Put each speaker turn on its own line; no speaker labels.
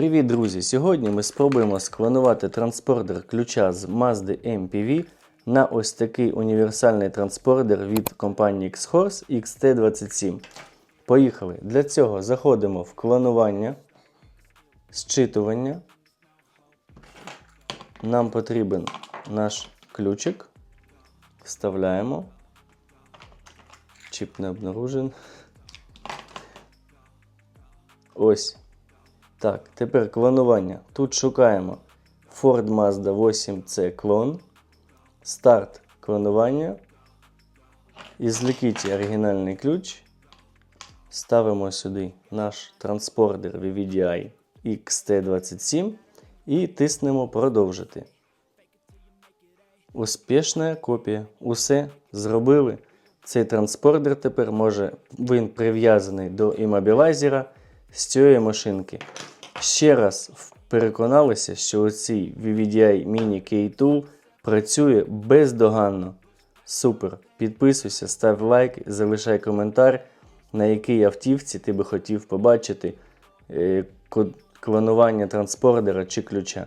Привіт, друзі! Сьогодні ми спробуємо склонувати транспордер ключа з Mazda MPV на ось такий універсальний транспордер від компанії X-Horse XT27. Поїхали! Для цього заходимо в клонування, зчитування. Нам потрібен наш ключик. Вставляємо. Чіп не обнаружен. Ось. Так, тепер клонування. Тут шукаємо Ford Mazda 8C клон. Старт клонування. Ізлікіті оригінальний ключ. Ставимо сюди наш транспордер VVDI XT27 і тиснемо продовжити. Успішна копія. Усе зробили. Цей транспордер тепер може він прив'язаний до іммобілайзера з цієї машинки. Ще раз переконалися, що оцій VVDI Mini K-Tool працює бездоганно. Супер! Підписуйся, став лайк, залишай коментар, на якій автівці ти би хотів побачити е, клонування транспордера чи ключа.